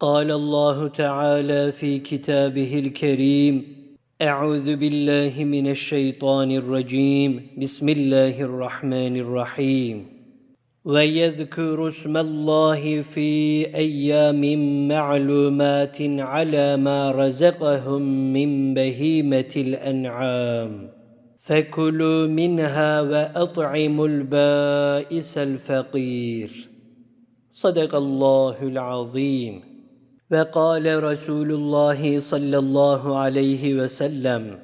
قال الله تعالى في كتابه الكريم أعوذ بالله من الشيطان الرجيم. بسم الله الرحمن الرحيم. ويذكر اسم الله في أيام معلومات على ما رزقهم من بهيمة الأنعام. فكلوا منها وأطعموا البائس الفقير. صدق الله العظيم. وقال رسول الله صلى الله عليه وسلم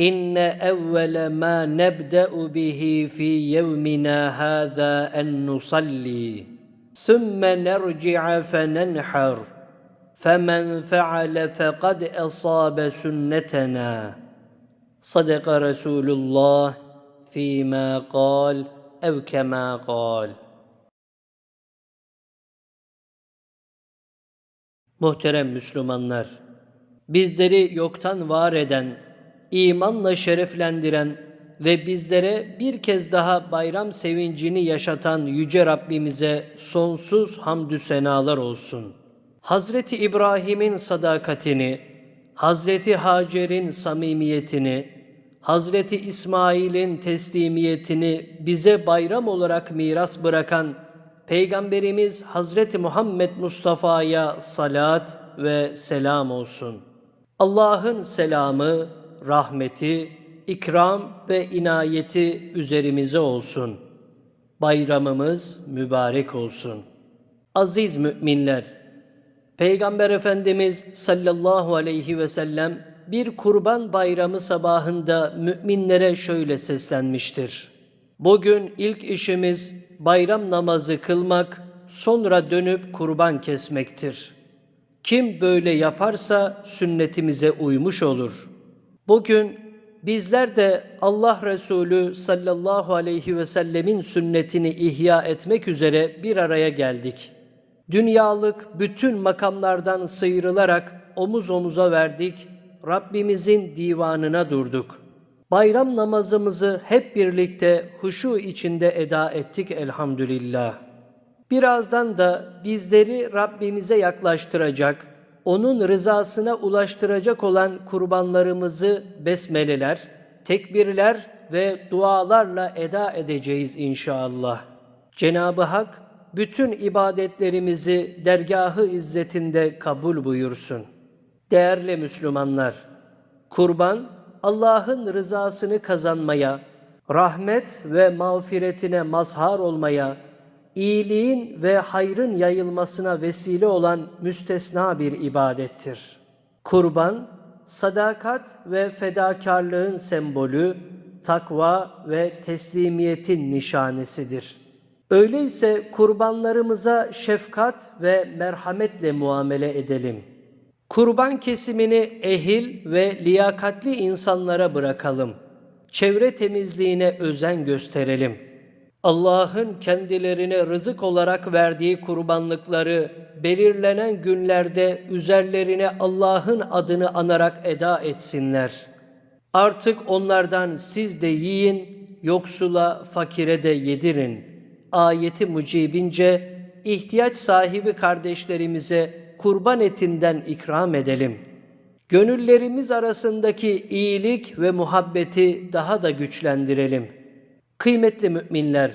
إن أول ما نبدأ به في يومنا هذا أن نصلي ثم نرجع فننحر فمن فعل فقد أصاب سنتنا. صدق رسول الله فيما قال أو كما قال. Muhterem Müslümanlar, bizleri yoktan var eden, imanla şereflendiren ve bizlere bir kez daha bayram sevincini yaşatan Yüce Rabbimize sonsuz hamdü senalar olsun. Hazreti İbrahim'in sadakatini, Hazreti Hacer'in samimiyetini, Hazreti İsmail'in teslimiyetini bize bayram olarak miras bırakan Peygamberimiz Hazreti Muhammed Mustafa'ya salat ve selam olsun. Allah'ın selamı, rahmeti, ikram ve inayeti üzerimize olsun. Bayramımız mübarek olsun. Aziz müminler, Peygamber Efendimiz sallallahu aleyhi ve sellem bir kurban bayramı sabahında müminlere şöyle seslenmiştir. Bugün ilk işimiz bayram namazı kılmak, sonra dönüp kurban kesmektir. Kim böyle yaparsa sünnetimize uymuş olur. Bugün bizler de Allah Resulü sallallahu aleyhi ve sellemin sünnetini ihya etmek üzere bir araya geldik. Dünyalık bütün makamlardan sıyrılarak omuz omuza verdik, Rabbimizin divanına durduk.'' Bayram namazımızı hep birlikte huşu içinde eda ettik elhamdülillah. Birazdan da bizleri Rabbimize yaklaştıracak, onun rızasına ulaştıracak olan kurbanlarımızı besmeleler, tekbirler ve dualarla eda edeceğiz inşallah. Cenab-ı Hak bütün ibadetlerimizi dergahı izzetinde kabul buyursun. Değerli Müslümanlar, kurban Allah'ın rızasını kazanmaya, rahmet ve mağfiretine mazhar olmaya, iyiliğin ve hayrın yayılmasına vesile olan müstesna bir ibadettir. Kurban, sadakat ve fedakarlığın sembolü, takva ve teslimiyetin nişanesidir. Öyleyse kurbanlarımıza şefkat ve merhametle muamele edelim.'' Kurban kesimini ehil ve liyakatli insanlara bırakalım. Çevre temizliğine özen gösterelim. Allah'ın kendilerine rızık olarak verdiği kurbanlıkları belirlenen günlerde üzerlerine Allah'ın adını anarak eda etsinler. Artık onlardan siz de yiyin, yoksula, fakire de yedirin. Ayeti mucibince ihtiyaç sahibi kardeşlerimize kurban etinden ikram edelim. Gönüllerimiz arasındaki iyilik ve muhabbeti daha da güçlendirelim. Kıymetli müminler,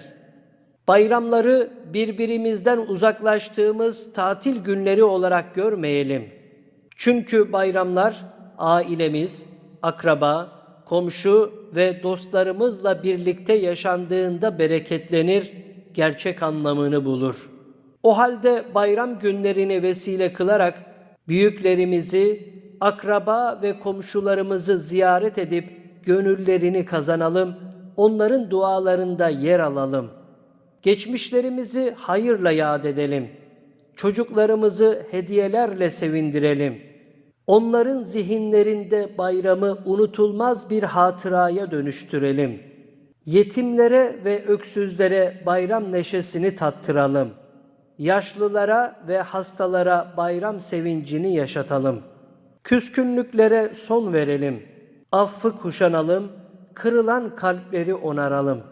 bayramları birbirimizden uzaklaştığımız tatil günleri olarak görmeyelim. Çünkü bayramlar ailemiz, akraba, komşu ve dostlarımızla birlikte yaşandığında bereketlenir, gerçek anlamını bulur.'' O halde bayram günlerini vesile kılarak büyüklerimizi, akraba ve komşularımızı ziyaret edip gönüllerini kazanalım, onların dualarında yer alalım. Geçmişlerimizi hayırla yad edelim. Çocuklarımızı hediyelerle sevindirelim. Onların zihinlerinde bayramı unutulmaz bir hatıraya dönüştürelim. Yetimlere ve öksüzlere bayram neşesini tattıralım.'' Yaşlılara ve hastalara bayram sevincini yaşatalım. Küskünlüklere son verelim. Affı kuşanalım, kırılan kalpleri onaralım.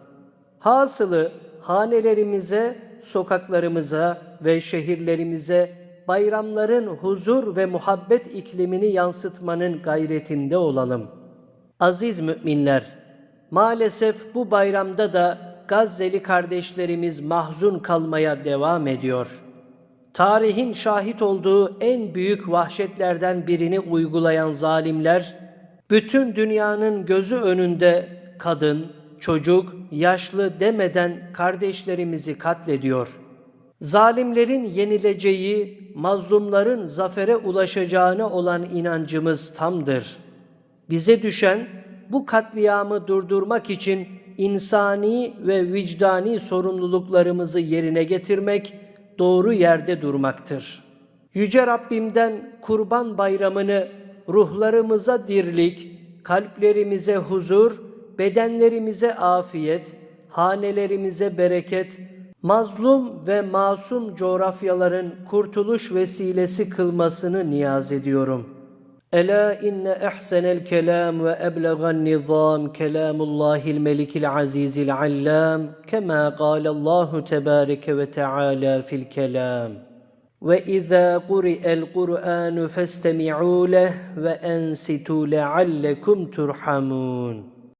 Hasılı hanelerimize, sokaklarımıza ve şehirlerimize bayramların huzur ve muhabbet iklimini yansıtmanın gayretinde olalım. Aziz müminler, maalesef bu bayramda da Gazze'li kardeşlerimiz mahzun kalmaya devam ediyor. Tarihin şahit olduğu en büyük vahşetlerden birini uygulayan zalimler, bütün dünyanın gözü önünde kadın, çocuk, yaşlı demeden kardeşlerimizi katlediyor. Zalimlerin yenileceği, mazlumların zafere ulaşacağına olan inancımız tamdır. Bize düşen bu katliamı durdurmak için insani ve vicdani sorumluluklarımızı yerine getirmek, doğru yerde durmaktır. Yüce Rabbimden Kurban Bayramını ruhlarımıza dirlik, kalplerimize huzur, bedenlerimize afiyet, hanelerimize bereket, mazlum ve masum coğrafyaların kurtuluş vesilesi kılmasını niyaz ediyorum. ألا إن أحسن الكلام وأبلغ النظام كلام الله الملك العزيز العلام كما قال الله تبارك وتعالى في الكلام. وإذا قرئ القرآن فاستمعوا له وأنستوا لعلكم ترحمون.